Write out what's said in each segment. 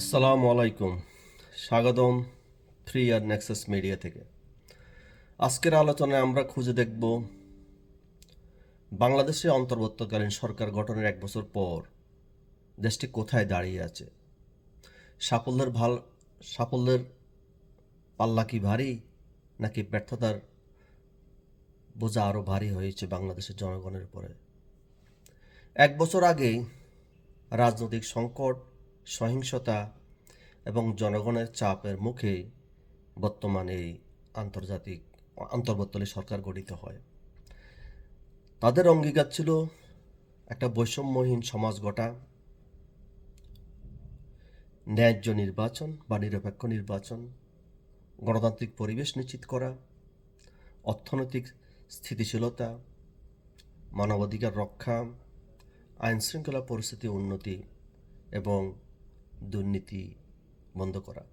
আসসালামু আলাইকুম। স্বাগতম থ্রি আর নেক্সাস মিডিয়া থেকে। আজকের আলোচনায় আমরা খুঁজে দেখব বাংলাদেশে অন্তর্বর্তীকালীন সরকার গঠনের এক বছর পর দেশটি কোথায় দাঁড়িয়ে আছে। সাফল্যের ভালো, সাফল্যের পাল্লা কি ভারী, নাকি ব্যর্থতার বোঝা আরও ভারী হয়েছে বাংলাদেশের জনগণের উপরে? এক বছর আগেই রাজনৈতিক সংকট সহিংসতা এবং জনগণের চাপের মুখে বর্তমানে এই আন্তর্জাতিক, অন্তর্বর্তী সরকার গঠিত হয়। তাদের অঙ্গীকার ছিল একটা বৈষম্যহীন সমাজ গঠা, ন্যায্য নির্বাচন বা নিরপেক্ষ নির্বাচন, গণতান্ত্রিক পরিবেশ নিশ্চিত করা, অর্থনৈতিক স্থিতিশীলতা, মানবাধিকার রক্ষা আইন শৃঙ্খলা পরিস্থিতি উন্নতি এবং দুর্নীতি বন্ধ করা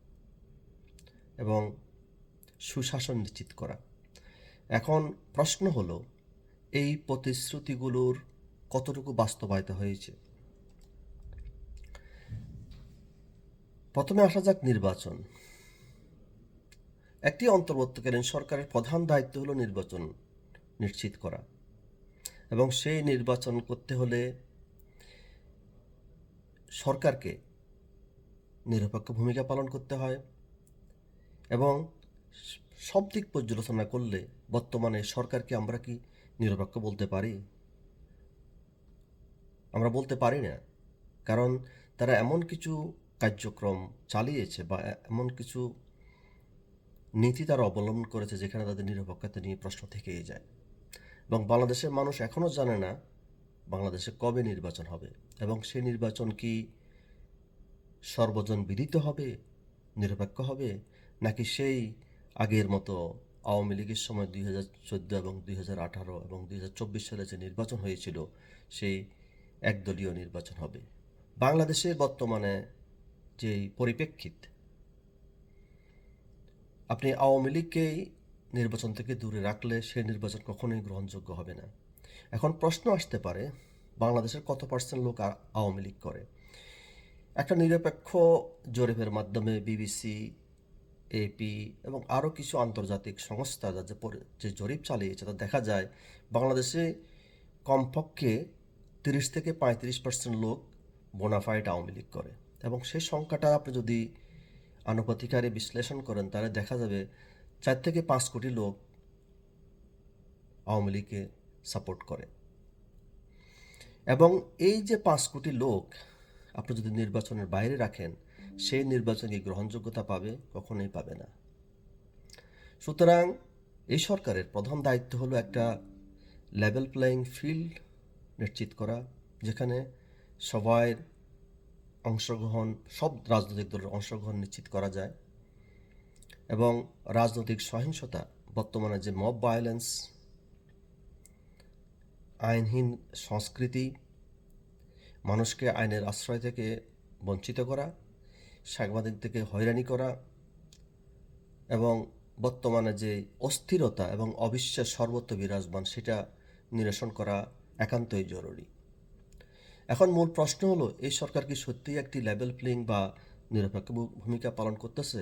এবং সুশাসন নিশ্চিত করা। এখন প্রশ্ন হলো, এই প্রতিশ্রুতিগুলোর কতটুকু বাস্তবায়িত হয়েছে? প্রথমে আসা যাক নির্বাচন। একটি অন্তর্বর্তীকালীন সরকারের প্রধান দায়িত্ব হলো নির্বাচন নিশ্চিত করা এবং সেই নির্বাচন করতে হলে সরকারকে নিরপেক্ষ ভূমিকা পালন করতে হয় এবং সব দিক পর্যালোচনা করলে বর্তমানে সরকারকে আমরা কি নিরপেক্ষ বলতে পারি? আমরা বলতে পারি না। কারণ তারা এমন কিছু কার্যক্রম চালিয়েছে বা এমন কিছু নীতি তারা অবলম্বন করেছে যেখানে তাদের নিরপেক্ষতা নিয়ে প্রশ্ন থেকেই যায়। এবং বাংলাদেশের মানুষ এখনও জানে না বাংলাদেশে কবে নির্বাচন হবে এবং সেই নির্বাচন কি সর্বজন বিদিত হবে, নিরপেক্ষ হবে, নাকি সেই আগের মতো আওয়ামী লীগের সময় দুই হাজার চোদ্দ এবং দুই হাজার আঠারো এবং দুই হাজার চব্বিশ সালে যে নির্বাচন হয়েছিল, সেই একদলীয় নির্বাচন হবে। বাংলাদেশে বর্তমানে যে পরিপ্রেক্ষিত, আপনি আওয়ামী লীগকেই নির্বাচন থেকে দূরে রাখলে সেই নির্বাচন কখনোই গ্রহণযোগ্য হবে না। এখন প্রশ্ন আসতে পারে, বাংলাদেশের কত পার্সেন্ট লোক আওয়ামী লীগ করে? একটা নিরপেক্ষ জরিপের মাধ্যমে বিবিসি এপি এবং আরও কিছু আন্তর্জাতিক সংস্থা যা যে জরিপ চালিয়েছে, তা দেখা যায় বাংলাদেশে কমপক্ষে তিরিশ থেকে পঁয়ত্রিশ পার্সেন্ট লোক বোনাফাইড আওয়ামী লীগ করে এবং সেই সংখ্যাটা আপনি যদি আনুপাতিকারে বিশ্লেষণ করেন, তাহলে দেখা যাবে চার থেকে পাঁচ কোটি লোক আওয়ামী লীগকে সাপোর্ট করে। এবং এই যে পাঁচ কোটি লোক আপনি যদি নির্বাচনের বাইরে রাখেন, সেই নির্বাচন কি গ্রহণযোগ্যতা পাবে, কখনোই পাবে না। সুতরাং এই সরকারের প্রধান দায়িত্ব হলো একটা লেভেল প্লেয়িং ফিল্ড নিশ্চিত করা, যেখানে সবাই অংশগ্রহণ, সব রাজনৈতিক দলের অংশগ্রহণ নিশ্চিত করা যায় এবং রাজনৈতিক সহিংসতা, বর্তমানে যে মব ভায়োলেন্স আইনহীন সংস্কৃতি মানুষকে আইনের আশ্রয় থেকে বঞ্চিত করা, সাংবাদিক থেকে হয়রানি করা এবং বর্তমানে যে অস্থিরতা এবং অবিশ্বাস সর্বত্র বিরাজমান সেটা নিরসন করা একান্তই জরুরি। এখন মূল প্রশ্ন হলো, এই সরকার কি সত্যিই একটি লেভেল প্লেইং বা নিরপেক্ষ ভূমিকা পালন করতেছে?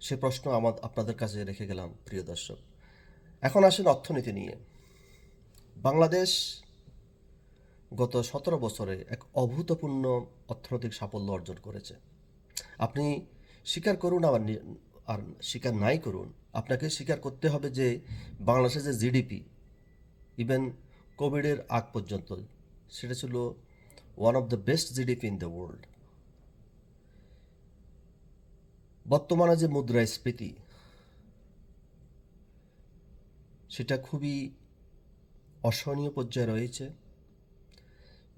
সে প্রশ্ন আমার, আপনাদের কাছে রেখে গেলাম, প্রিয় দর্শক। এখন আসেন অর্থনীতি নিয়ে। বাংলাদেশ গত সতেরো বছরে এক অভূতপূর্ণ অর্থনৈতিক সাফল্য অর্জন করেছে। আপনি স্বীকার করুন আবার আর স্বীকার নাই করুন, আপনাকে স্বীকার করতে হবে যে বাংলাদেশের যে জিডিপি ইভেন কোভিডের আগ পর্যন্ত, সেটা ছিল one of the best GDP in the world বর্তমানে যে মুদ্রাস্ফীতি, সেটা খুবই অসহনীয় পর্যায়ে রয়েছে।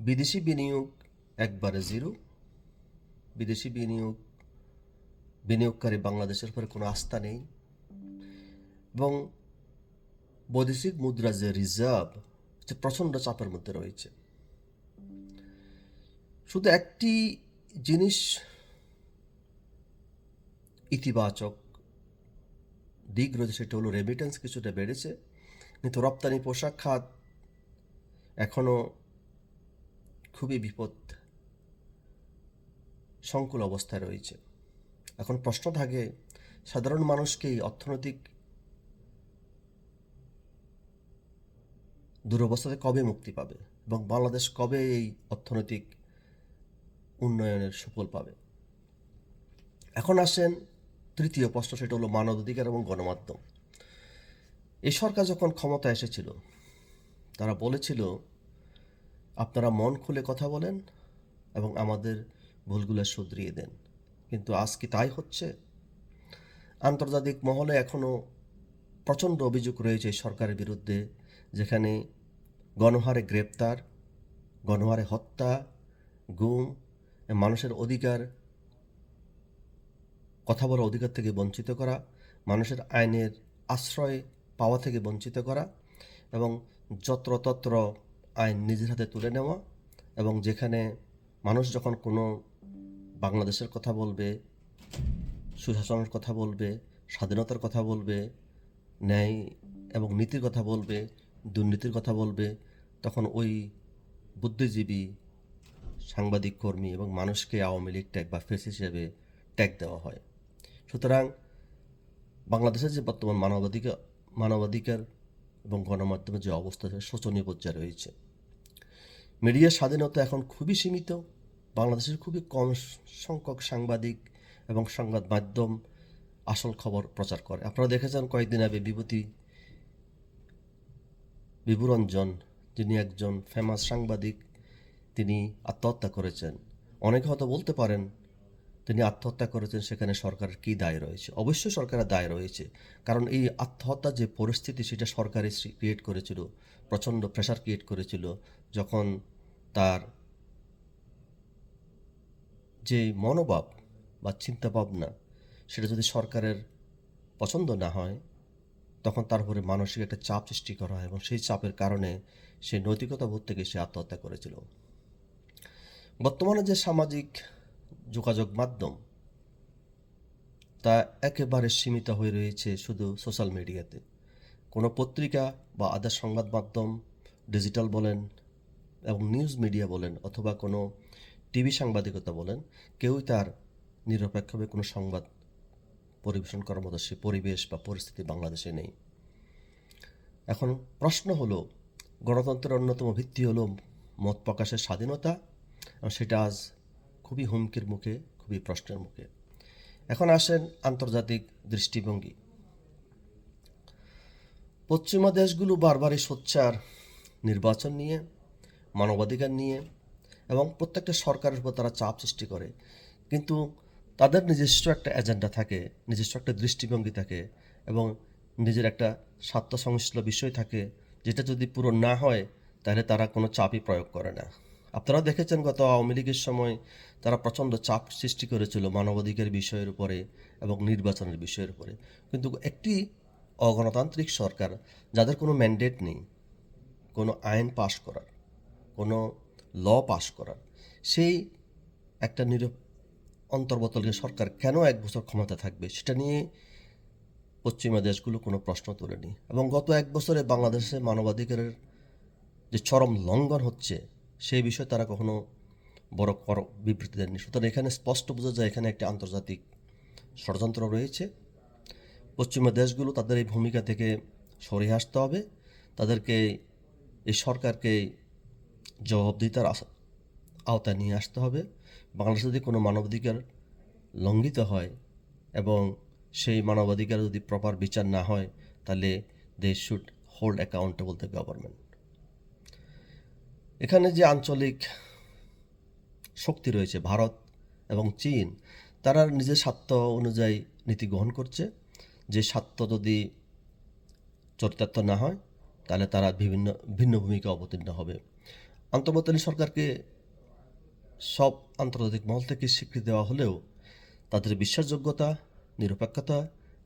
বিদেশি বিনিয়োগ একবারে জিরো বিদেশি বিনিয়োগ, বিনিয়োগকারী বাংলাদেশের উপরে কোনো আস্থা নেই। এবং বৈদেশিক মুদ্রা যে রিজার্ভ যে প্রচণ্ড চাপের মধ্যে রয়েছে। শুধু একটি জিনিস ইতিবাচক দিক রয়েছে, সেটা হলো রেমিটেন্স কিছুটা বেড়েছে। কিন্তু রপ্তানি পোশাক খাত এখনও খুবই বিপদ, সংকুল অবস্থায় রয়েছে। এখন প্রশ্ন থাকে, সাধারণ মানুষকে এই অর্থনৈতিক দুরবস্থাতে কবে মুক্তি পাবে এবং বাংলাদেশ কবে এই অর্থনৈতিক উন্নয়নের সুফল পাবে? এখন আসেন তৃতীয় প্রশ্ন, সেটা হলো মানবাধিকার এবং গণমাধ্যম। এই সরকার যখন ক্ষমতা এসেছিল, তারা বলেছিল আপনারা মন খুলে কথা বলেন এবং আমাদের ভুলগুলো শুধরিয়ে দেন। কিন্তু আজ কি তাই হচ্ছে? আন্তর্জাতিক মহলে এখনও প্রচণ্ড অভিযোগ রয়েছে সরকারের বিরুদ্ধে, যেখানে গণহারে গ্রেপ্তার, গণহারে হত্যা, গুম, মানুষের অধিকার, কথা বলার অধিকার থেকে বঞ্চিত করা, মানুষের আইনের আশ্রয় পাওয়া থেকে বঞ্চিত করা এবং যত্রতত্র আইন নিজের হাতে তুলে নেওয়া এবং যেখানে মানুষ যখন কোনো বাংলাদেশের কথা বলবে, সুশাসনের কথা বলবে, স্বাধীনতার কথা বলবে, ন্যায় এবং নীতির কথা বলবে, দুর্নীতির কথা বলবে, তখন ওই বুদ্ধিজীবী সাংবাদিক, কর্মী এবং মানুষকে আওয়ামী লীগ ট্যাগ বা ফেস হিসেবে ট্যাগ দেওয়া হয়। সুতরাং বাংলাদেশের যে বর্তমান মানবাধিকার মানবাধিকার এবং গণমাধ্যমের যে অবস্থা শোচনীয় পর্যায়ে রয়েছে। মিডিয়ার স্বাধীনতা এখন খুবই সীমিত। বাংলাদেশের খুবই কম সংখ্যক সাংবাদিক এবং সংবাদ মাধ্যম আসল খবর প্রচার করে। আপনারা দেখেছেন কয়েকদিন আগে বিভূতি বিভুরঞ্জন যিনি একজন ফেমাস সাংবাদিক, তিনি আত্মহত্যা করেছেন। অনেকে হয়তো বলতে পারেন তিনি আত্মহত্যা করেছেন, সেখানে সরকারের কী দায় রয়েছে? অবশ্যই সরকারের দায় রয়েছে। কারণ এই আত্মহত্যা যে পরিস্থিতি, সেটা সরকারই ক্রিয়েট করেছিল, প্রচণ্ড প্রেশার ক্রিয়েট করেছিল, যখন তার যে মনোভাব বা চিন্তাভাবনা, সেটা যদি সরকারের পছন্দ না হয়, তখন তার উপরে মানসিক একটা চাপ সৃষ্টি করা হয় এবং সেই চাপের কারণে সে নৈতিকতা বোধ থেকে সে আত্মহত্যা করেছিল। বর্তমানে যে সামাজিক যোগাযোগ মাধ্যম, তা একেবারে সীমিত হয়ে রয়েছে শুধু সোশ্যাল মিডিয়াতে। কোনো পত্রিকা বা আদার সংবাদ মাধ্যম, ডিজিটাল বলেন এবং নিউজ মিডিয়া বলেন অথবা কোনো টিভি সাংবাদিকতা বলেন কেউই তার নিরপেক্ষভাবে কোনো সংবাদ পরিবেশন করার মতো সে পরিবেশ বা পরিস্থিতি বাংলাদেশে নেই। এখন প্রশ্ন হলো, গণতন্ত্রের অন্যতম ভিত্তি হলো মত প্রকাশের স্বাধীনতা সেটা আজ খুবই হুমকির মুখে, খুবই প্রশ্নের মুখে। এখন আসেন আন্তর্জাতিক দৃষ্টিভঙ্গি। পশ্চিমা দেশগুলো বারবারই সোচ্চার নির্বাচন নিয়ে, মানবাধিকার নিয়ে এবং প্রত্যেকটা সরকারের উপর তারা চাপ সৃষ্টি করে। কিন্তু তাদের নিজস্ব একটা এজেন্ডা থাকে, নিজস্ব একটা দৃষ্টিভঙ্গি থাকে এবং নিজের একটা স্বার্থ সংশ্লিষ্ট বিষয় থাকে, যেটা যদি পুরো না হয়, তাহলে তারা কোনো চাপই প্রয়োগ করে না। আপনারা দেখেছেন গত আওয়ামী লীগের সময় তারা প্রচণ্ড চাপ সৃষ্টি করেছিল মানবাধিকার বিষয়ের উপরে এবং নির্বাচনের বিষয়ের উপরে। কিন্তু একটি অগণতান্ত্রিক সরকার যাদের কোনো ম্যান্ডেট নেই, কোনো আইন পাশ করার, কোনো ল পাশ করার, সেই একটা নির অন্তর্বর্তীকালীন সরকার কেন এক বছর ক্ষমতা থাকবে সেটা নিয়ে পশ্চিমা দেশগুলো কোনো প্রশ্ন তোলেনি। এবং গত এক বছরে বাংলাদেশে মানবাধিকারের যে চরম লঙ্ঘন হচ্ছে সেই বিষয়ে তারা কখনো বড় কর বিবৃতি দেননি। সুতরাং এখানে স্পষ্ট বোঝা যায়, এখানে একটি আন্তর্জাতিক ষড়যন্ত্র রয়েছে। পশ্চিমা দেশগুলো তাদের এই ভূমিকা থেকে সরে আসতে হবে। তাদেরকে, এই সরকারকে জবাবদিহিতার আওতায় নিয়ে আসতে হবে। বাংলাদেশ যদি কোনো মানবাধিকার লঙ্ঘিত হয় এবং সেই মানবাধিকার যদি প্রপার বিচার না হয়, তাহলে they should hold accountable the government এখানে যে আঞ্চলিক শক্তি রয়েছে, ভারত এবং চীন, তারা নিজের স্বার্থ অনুযায়ী নীতি গ্রহণ করছে। যে স্বার্থ যদি চরিতার্থ না হয়, তাহলে তারা বিভিন্ন, ভিন্ন ভূমিকা অবতীর্ণ হবে। অন্তর্বর্তীকালীন সরকারকে সব আন্তর্জাতিক মহল থেকে স্বীকৃতি দেওয়া হলেও তাদের বিশ্বাসযোগ্যতা, নিরপেক্ষতা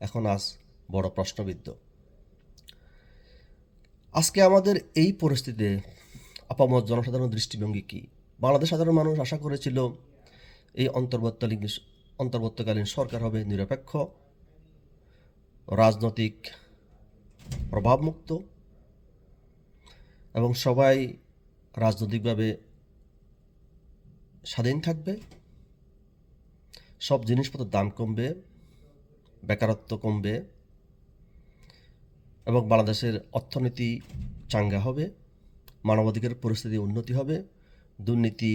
এখন আজ বড় প্রশ্নবিদ্ধ। আজকে আমাদের এই পরিস্থিতিতে আপামত জনসাধারণ দৃষ্টিভঙ্গি কী? বাংলাদেশ সাধারণ মানুষ আশা করেছিল এই অন্তর্বর্তীকালীন অন্তর্বর্তীকালীন সরকার হবে নিরপেক্ষ, রাজনৈতিক প্রভাবমুক্ত এবং সবাই রাজনৈতিকভাবে স্বাধীন থাকবে। সব জিনিসপত্রের দাম কমবে, বেকারত্ব কমবে এবং বাংলাদেশের অর্থনীতি চাঙ্গা হবে। মানবাধিকার পরিস্থিতি উন্নতি হবে, দুর্নীতি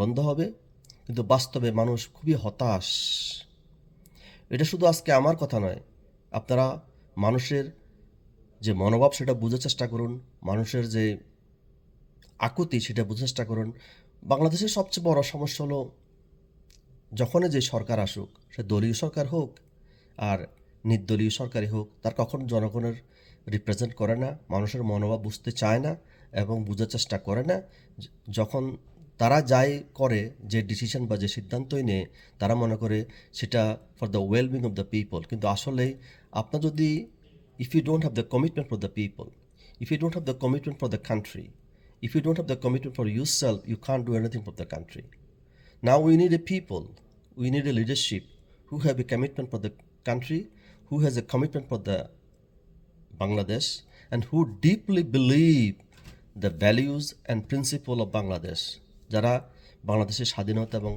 বন্ধ হবে, কিন্তু বাস্তবে মানুষ খুবই হতাশ। এটা শুধু আজকে আমার কথা নয়, আপনারা মানুষের যে মনোভাব সেটা বোঝার চেষ্টা করুন, মানুষের যে আকুতি সেটা বোঝার চেষ্টা করুন। বাংলাদেশের সবচেয়ে বড় সমস্যা হলো, যখনই যে সরকার আসুক, সে দলীয় সরকার হোক আর নির্দলীয় সরকারই হোক, তার কখন জনগণের রিপ্রেজেন্ট করে না, মানুষের মনোভাব বুঝতে চায় না। এবং বোঝার চেষ্টা করে না। যখন তারা যাই করে যে ডিসিশন বা যে সিদ্ধান্তই নেয়, তারা মনে করে সেটা for the wellbeing of the people কিন্তু আসলে আপনার যদি if you don't have the commitment for the people if you don't have the commitment for the country if you don't have the commitment for yourself you can't do anything for the country Now we need a people we need a leadership who have a commitment for the country who has a commitment for the Bangladesh and who deeply believe the values and principle of Bangladesh যারা বাংলাদেশের স্বাধীনতা এবং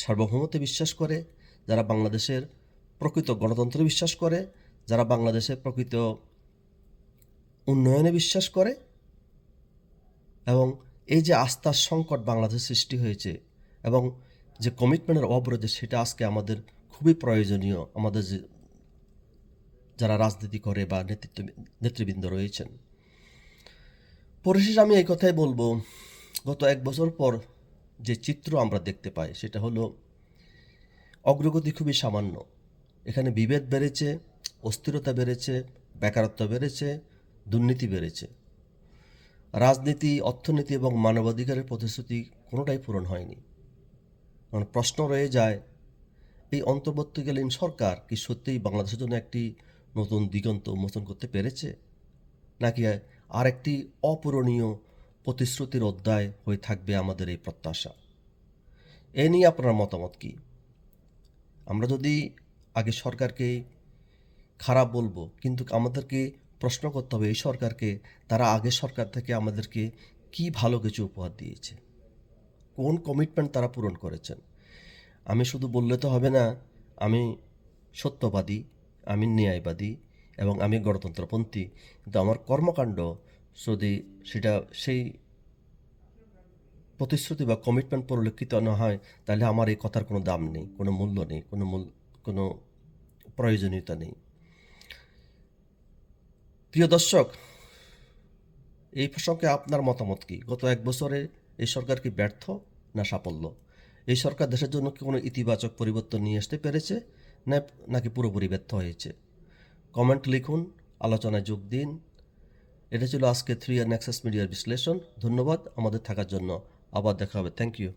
সার্বভৌমত্বে বিশ্বাস করে, যারা বাংলাদেশের প্রকৃত গণতন্ত্রে বিশ্বাস করে, যারা বাংলাদেশের প্রকৃত উন্নয়নে বিশ্বাস করে, এবং এই যে আস্থার সংকট বাংলাদেশ সৃষ্টি হয়েছে এবং যে কমিটমেন্টের অভাব রয়েছে, সেটা আজকে আমাদের খুবই প্রয়োজনীয়। আমাদের যে যারা রাজনীতি করে বা নেতৃত্ব নেতৃবৃন্দ রয়েছেন। পরিশেষে আমি এই কথাই বলব, গত এক বছর পর যে চিত্র আমরা দেখতে পাই, সেটা হলো অগ্রগতি খুবই সামান্য। এখানে বিভেদ বেড়েছে, অস্থিরতা বেড়েছে, বেকারত্ব বেড়েছে, দুর্নীতি বেড়েছে। রাজনীতি, অর্থনীতি এবং মানবাধিকারের প্রতিশ্রুতি কোনোটাই পূরণ হয়নি। কারণ প্রশ্ন রয়ে যায়, এই অন্তর্বর্তীকালীন সরকার কি সত্যিই বাংলাদেশের জন্য একটি নতুন দিগন্ত উন্মোচন করতে পেরেছে? নাকি আর একটি অপূরণীয় প্রতিশ্রুতির অধ্যায় হয়ে থাকবে আমাদের এই প্রত্যাশা। এ নিয়ে আপনার মতামত কি? আমরা যদি আগে সরকারকে খারাপ বলব, কিন্তু আমাদেরকে প্রশ্ন করতে হবে, এই সরকারকে, তারা আগের সরকার থেকে আমাদেরকে কি ভালো কিছু উপহার দিয়েছে? কোন কমিটমেন্ট তারা পূরণ করেছেন? আমি শুধু বললে তো হবে না, আমি সত্যবাদী, আমি ন্যায়বাদী এবং আমি গণতন্ত্রপন্থী কিন্তু আমার কর্মকাণ্ড যদি সেটা সেই প্রতিশ্রুতি বা কমিটমেন্ট পরিলক্ষিত না হয়, তাহলে আমার এই কথার কোনো দাম নেই, কোনো মূল্য নেই, কোনো মূল, কোনো প্রয়োজনীয়তা নেই। প্রিয় দর্শক, এই প্রসঙ্গে আপনার মতামত কি? গত এক বছরে এই সরকার কি ব্যর্থ না সাফল্য? এই সরকার দেশের জন্য কি কোনো ইতিবাচক পরিবর্তন নিয়ে আসতে পেরেছে, না নাকি পুরোপুরি ব্যর্থ হয়েছে? কমেন্ট লিখুন, আলোচনায় যোগ দিন। এটা ছিল আজকে থ্রি আর নেক্সাস মিডিয়ার বিশ্লেষণ। ধন্যবাদ। আমাদের থাকার জন্য আবার দেখা হবে। Thank you